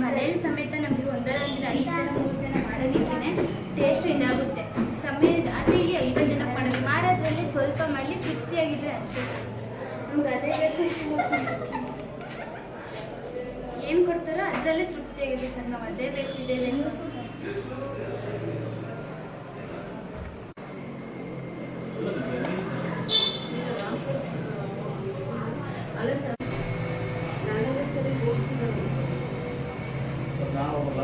ಮನೇಲಿ ಸಮೇತ ನಮಗೆ ಒಂದರ ಐದು ಜನ ಮೂರು ಜನ ಮಾಡೋದಿಕ್ಕೆ ಟೇಸ್ಟ್ ಇದಾಗುತ್ತೆ. ನಮ್ಗೆ ಅದೇ ಬೇಕು ಏನು ಕೊಡ್ತಾರೋ ಅದರಲ್ಲೇ ತೃಪ್ತಿಯಾಗಿದೆ ಸರ್. ನಾವು ಅದೇ ಬೇಕು ಇದೇ ಬೇಕು ನಾನು ಹೋಗಲ್ಲ.